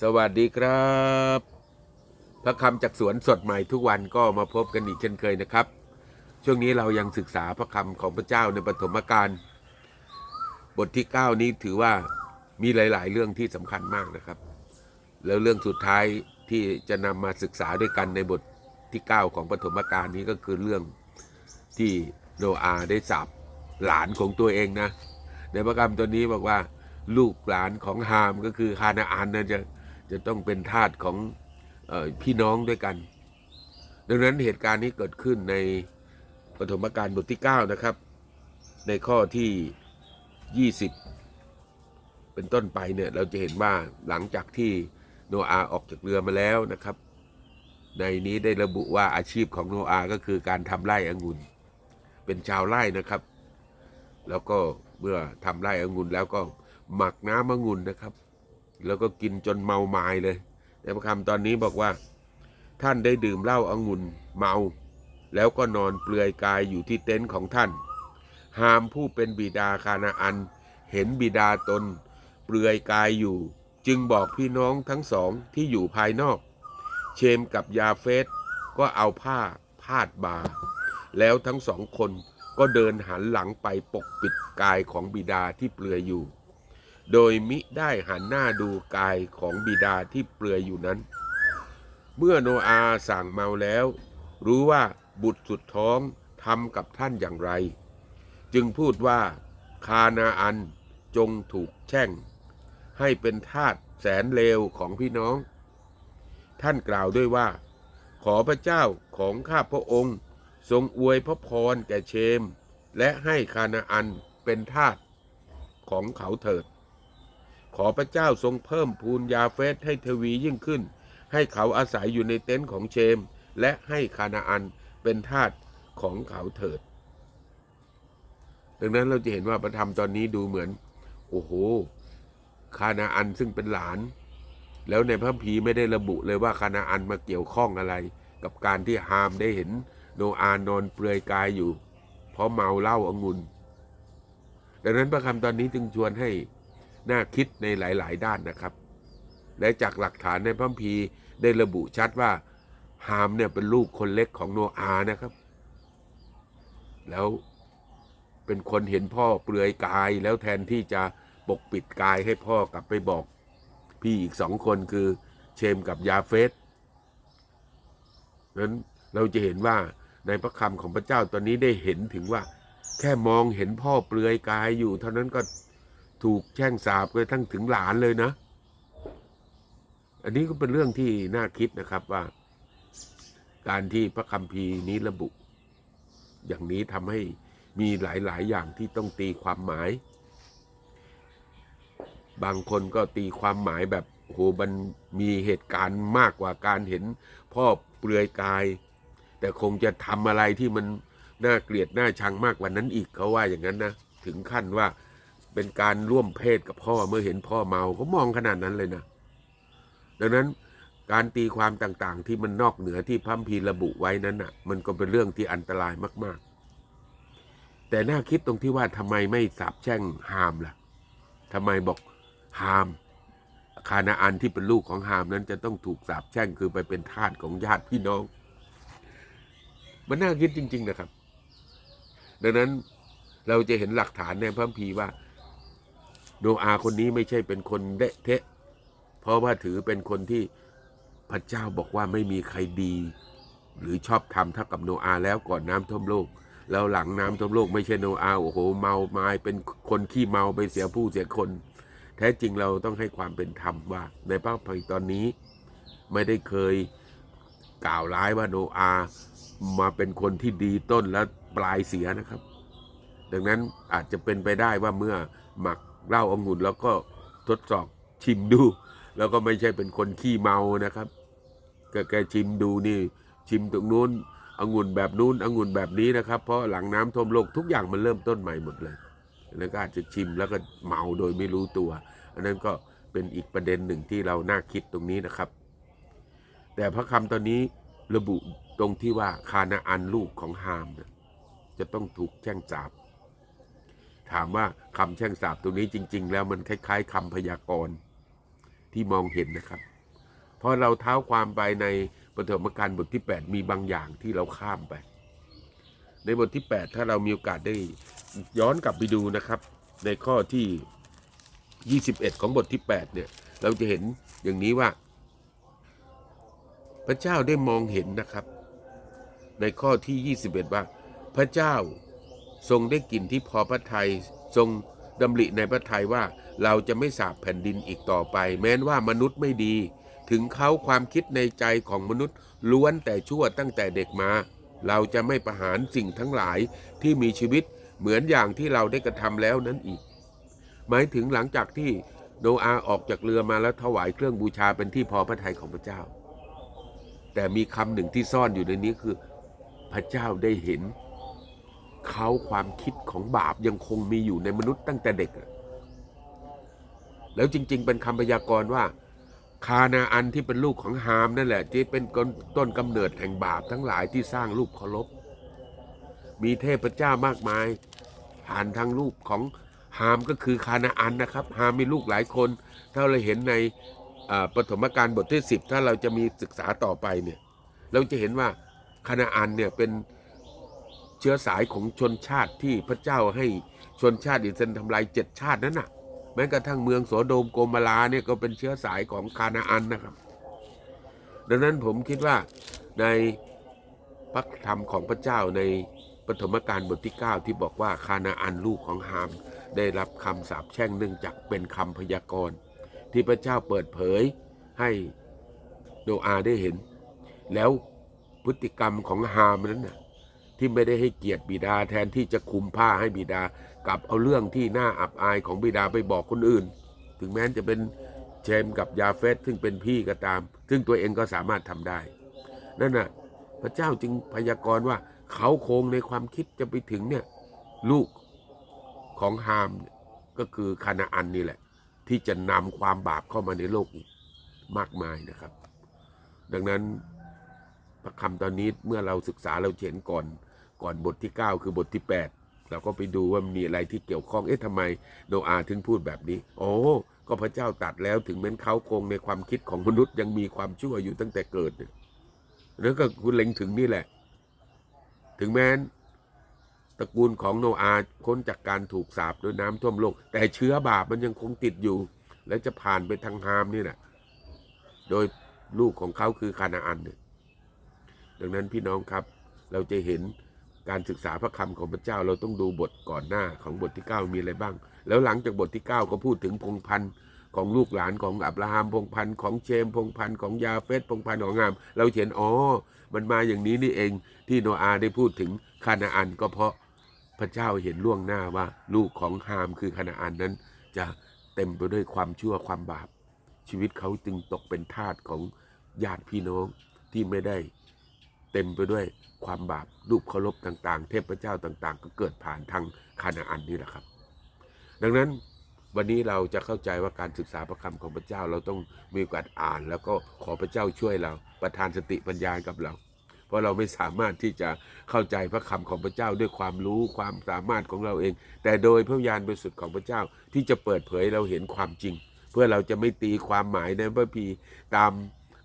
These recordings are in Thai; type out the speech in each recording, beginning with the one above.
สวัสดีครับ พระคำจากสวนสดใหม่ทุกวันก็มาพบกันอีกเช่นเคยนะครับ ช่วงนี้เรายังศึกษาพระคำของพระเจ้าในปฐมกาลบทที่ 9 นี้ถือว่ามีหลาย ๆ เรื่องที่สำคัญมากนะครับ แล้วเรื่องสุดท้ายที่จะนำมาศึกษาด้วยกันในบทที่ 9 ของปฐมกาลนี้ก็คือเรื่องที่โนอาห์ได้สาบหลานของตัวเองนะในพระคำตัวนี้บอกว่าลูกหลานของฮามก็คือคานาอันนะจะ จะต้องเป็นทาสของออพี่น้องด้วยกัน ดังนั้นเหตุการณ์นี้เกิดขึ้นในปฐมกาลบทที่ 9 นะครับ ในข้อที่ 20 เป็นต้นไปเนี่ยเราจะเห็นว่าหลังจากที่โนอาห์ออกจากเรือมาแล้วนะครับ ในนี้ได้ระบุว่าอาชีพของโนอาห์ก็คือการทำไร่องุ่น เป็นชาวไร่นะครับ แล้วก็เมื่อทำไร่องุ่นแล้วก็หมักน้ำองุ่นนะครับ แล้วก็กินจนเมาไม้เลยในพระคำตอนนี้บอกว่า ท่านได้ดื่มเหล้าองุ่นเมา แล้วก็นอนเปลือยกายอยู่ที่เต็นท์ของท่าน หามผู้เป็นบิดาคานาอัน เห็นบิดาตน เปลือยกายอยู่ จึงบอกพี่น้องทั้งสองที่อยู่ภายนอก เชมกับยาเฟสก็เอาผ้าพาดบาแล้วทั้งสองคนก็เดินหันหลังไปปกปิดกายของบิดาที่เปลือยอยู่ โดยมิได้หันหน้าดูกายของบิดาที่เปลือยอยู่นั้น เมื่อโนอาสั่งเมาแล้ว รู้ว่าบุตรสุดท้องทำกับท่านอย่างไร จึงพูดว่าคานาอันจงถูกแช่ง ให้เป็นทาสแสนเลวของพี่น้อง ท่านกล่าวด้วยว่า ขอพระเจ้าของข้าพระองค์ ทรงอวยพระพรแก่เชม และให้คานาอันเป็นทาสของเขาเถิด ขอพระเจ้าทรงเพิ่มพูนยาเฟสให้ทวียิ่งขึ้น ให้เขาอาศัยอยู่ในเต็นท์ของเชม และให้คานาอันเป็นทาสของเขาเถิด ดังนั้นเราจะเห็นว่าประธรรมตอนนี้ดูเหมือน โอ้โห คานาอันซึ่งเป็นหลาน แล้วในพระคัมภีไม่ได้ระบุเลยว่าคานาอันมาเกี่ยวข้องอะไร กับการที่ฮามได้เห็นโนอานอนเปลือยกายอยู่ เพราะเมาเหล้าองุ่นดังนั้นพระคำตอนนี้จึงชวนให้ น่าคิดในหลาย ๆ ด้านนะครับ และจากหลักฐานในพระคัมภีได้ระบุชัดว่าฮามเนี่ยเป็นลูกคนเล็กของโนอาห์นะครับ แล้วเป็นคนเห็นพ่อเปลือยกายแล้วแทนที่จะปกปิดกายให้พ่อกลับไปบอก พี่อีกสองคนคือเชมกับยาเฟสนั้นเราจะเห็นว่าในพระคำของพระเจ้าตอนนี้ได้เห็นถึงว่า แค่มองเห็นพ่อเปลือยกายอยู่ เท่านั้นก็ ถูกแช่งสาบไปทั้งถึงหลานเลยนะ อันนี้ก็เป็นเรื่องที่น่าคิดนะครับว่า การที่พระคัมภีร์นี้ระบุ อย่างนี้ทำให้มีหลาย ๆ อย่างที่ต้องตีความหมาย บางคนก็ตีความหมายแบบโอ้โหมันมีเหตุการณ์มากกว่าการเห็นพ่อเปลือยกาย แต่คงจะทำอะไรที่มันน่าเกลียดน่าชังมากกว่านั้นอีกเขาว่าอย่างนั้นนะ ถึงขั้นว่า เป็นการร่วมเพศกับพ่อเมื่อเห็นพ่อเมาเขามองขนาดนั้นเลยนะ ดังนั้นการตีความต่างๆ ที่มันนอกเหนือที่พัมภีระบุไว้นั้นอะ มันก็เป็นเรื่องที่อันตรายมาก ๆ แต่น่าคิดตรงที่ว่าทำไมไม่สาบแช่งฮามล่ะทำไมบอกฮามคานาอันที่เป็นลูกของฮามนั้นจะต้องถูกสาปแช่งคือไปเป็นทาสของญาติพี่น้อง มันน่าคิดจริง ๆ นะครับ ดังนั้นเราจะเห็นหลักฐานในพระคัมภี ร์ว่าโนอาคนนี้ไม่ใช่เป็นคนเดะเทะ เพราะว่าถือเป็นคนที่พระเจ้าบอกว่าไม่มีใครดี หรือชอบทำเท่ากับโนอาแล้วก่อนน้ำท่วมโลก แล้วหลังน้ำท่วมโลกไม่ใช่โนอาโอ้โหเมาไม้เป็นคนขี้เมาไปเสียผู้เสียคน แท้จริงเราต้องให้ความเป็นธรรมว่า ในพระคัมภีร์ตอนนี้ ไม่ได้เคยกล่าวร้ายว่าโนอามาเป็นคนที่ดีต้นและปลายเสียนะครับ ดังนั้นอาจจะเป็นไปได้ว่าเมื่อหมัก เหล้าองุ่นแล้วก็ทดสอบชิมดู แล้วก็ไม่ใช่เป็นคนขี้เมานะครับแกแกชิมดูนี่ ชิมตรงนู้นองุ่นแบบนู้นองุ่นแบบนี้นะครับ เพราะหลังน้ำท่วมโลกทุกอย่างมันเริ่มต้นใหม่หมดเลยแล้วก็อาจจะชิมแล้วก็เมาโดยไม่รู้ตัว อันนั้นก็เป็นอีกประเด็นหนึ่งที่เราน่าคิดตรงนี้นะครับ แต่พระคำตอนนี้ระบุตรงที่ว่าคานาอันลูกของฮามเนี่ยจะต้องถูกแช่งสาบ ถามว่าคำแช่งสาบตรงนี้จริง ๆ แล้วมันคล้าย ๆคำพยากรณ์ที่มองเห็นนะครับ เพราะเราเท้าความไปในปฐมกาลบทที่ 8 มีบางอย่างที่เราข้ามไป ในบทที่ 8 ถ้าเรามีโอกาสได้ย้อนกลับไปดูนะครับ ในข้อที่ 21 ของบทที่ 8 เนี่ย เราจะเห็นอย่างนี้ว่า พระเจ้าได้มองเห็นนะครับ ในข้อที่ 21 ว่า พระเจ้า ทรงได้กลิ่นที่พอพระทัยทรงดำริในพระทัยว่าเราจะไม่สาบแผ่นดินอีกต่อไป แม้นว่ามนุษย์ไม่ดี ถึงเขาความคิดในใจของมนุษย์ล้วนแต่ชั่วตั้งแต่เด็กมา เราจะไม่ประหารสิ่งทั้งหลายที่มีชีวิตเหมือนอย่างที่เราได้กระทำแล้วนั้นอีก หมายถึงหลังจากที่โนอาออกจากเรือมาแล้วถวายเครื่องบูชาเป็นที่พอพระทัยของพระเจ้า แต่มีคำหนึ่งที่ซ่อนอยู่ในนี้คือ พระเจ้าได้เห็น เขาความคิดของบาปยังคงมีอยู่ในมนุษย์ตั้งแต่เด็ก แล้วจริง ๆ เป็นคำพยากรณ์ว่า คานาอันที่เป็นลูกของฮามนั่นแหละ ที่เป็นต้นกำเนิดแห่งบาปทั้งหลายที่สร้างรูปเคารพ มีเทพเจ้ามากมาย ผ่านทางรูปของฮามก็คือคานาอันนะครับ ฮามมีลูกหลายคน ถ้าเราเห็นในปฐมกาลบทที่ 10 ถ้าเราจะมีศึกษาต่อไปเนี่ย เราจะเห็นว่าคานาอันเนี่ยเป็น เชื้อสายของชนชาติที่พระเจ้าให้ชนชาติอิสราเอลทำลายเจ็ดชาตินั้นน่ะ แม้กระทั่งเมืองโสโดมโกมาลาเนี่ยก็เป็นเชื้อสายของคานาอันนะครับ ดังนั้นผมคิดว่าในพระธรรมของพระเจ้าในปฐมกาลบทที่ 9 ที่บอกว่าคานาอันลูกของฮาม ได้รับคำสาปแช่งเนื่องจากเป็นคำพยากรณ์ ที่พระเจ้าเปิดเผยให้โนอาได้เห็น แล้วพฤติกรรมของฮามนั้นน่ะ ที่ไม่ได้ให้เกียรติบิดาแทนที่จะคุมผ้าให้บิดากลับเอาเรื่องที่น่าอับอายของบิดาไปบอกคนอื่น ถึงแม้จะเป็นเชมกับยาเฟสซึ่งเป็นพี่ก็ตาม ซึ่งตัวเองก็สามารถทำได้ นั่นน่ะพระเจ้าจึงพยากรณ์ว่าเขาโคงในความคิดจะไปถึงเนี่ยลูกของฮามก็คือคานาอันนี่แหละ ที่จะนำความบาปเข้ามาในโลกอีกมากมายนะครับ ดังนั้นพระคำตอนนี้เมื่อเราศึกษาเราเห็นก่อน ก่อนบทที่ 9 คือบทที่ 8 เราก็ไปดูว่ามีอะไรที่เกี่ยวข้องเอ๊ะทำไมโนอาห์ถึงพูดแบบนี้ โอ้ก็พระเจ้าตัดแล้วถึงแม้นเขาคงในความคิดของมนุษย์ยังมีความชั่วอยู่ตั้งแต่เกิดเนี่ยแล้วก็คุณเล็งถึงนี่แหละ ถึงแม้นตระกูลของโนอาห์พ้นจากการถูกสาปด้วยน้ำท่วมโลก แต่เชื้อบาปมันยังคงติดอยู่ และจะผ่านไปทางฮามนี่แหละโดยลูกของเขาคือคานาอันเนี่ยดังนั้นพี่น้องครับเราจะเห็น การศึกษาพระคำของพระเจ้าเราต้องดูบทก่อนหน้าของบทที่ 9 มีอะไรบ้าง แล้วหลังจากบทที่ 9 ก็พูดถึงพงพันธ์ของลูกหลานของอับราฮัมพงพันธ์ของเชมพงพันธ์ของยาเฟสพงพันธ์ของงาม เราเห็นอ๋อมันมาอย่างนี้นี่เองที่โนอาห์ได้พูดถึงคานาอันก็เพราะพระเจ้าเห็นล่วงหน้าว่า ลูกของฮามคือคานาอันนั้น จะเต็มไปด้วยความชั่วความบาป ชีวิตเขาจึงตกเป็นทาสของญาติพี่น้องที่ไม่ได้ เต็มไปด้วยความบาปรูปเคารพต่าง ๆ เทพเจ้าต่าง ๆ ก็เกิดผ่านทางคานาอันนี่แหละครับ ดังนั้นวันนี้เราจะเข้าใจว่าการศึกษาพระคำของพระเจ้าเราต้องมีโอกาสอ่าน แล้วก็ขอพระเจ้าช่วยเราประทานสติปัญญาให้กับเรา เพราะเราไม่สามารถที่จะเข้าใจพระคำของพระเจ้าด้วยความรู้ความสามารถของเราเอง แต่โดยพระญาณบริสุทธิ์ของพระเจ้าที่จะเปิดเผยเราเห็นความจริง เพื่อเราจะไม่ตีความหมายในพระพีตาม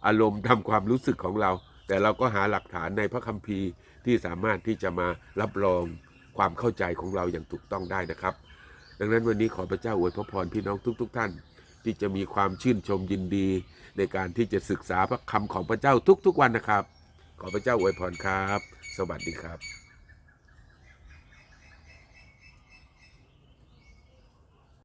อารมณ์ตามความรู้สึกของเรา แต่เราก็หาหลักฐานในพระคัมภีร์ที่สามารถที่จะมารับรองความเข้าใจของเราอย่างถูกต้องได้นะครับ ดังนั้นวันนี้ขอพระเจ้าอวยพระพรพี่น้องทุก ๆท่าน ที่จะมีความชื่นชมยินดี ในการที่จะศึกษาพระคำของพระเจ้าทุกๆวันนะครับ ขอพระเจ้าอวยพรครับ สวัสดีครับ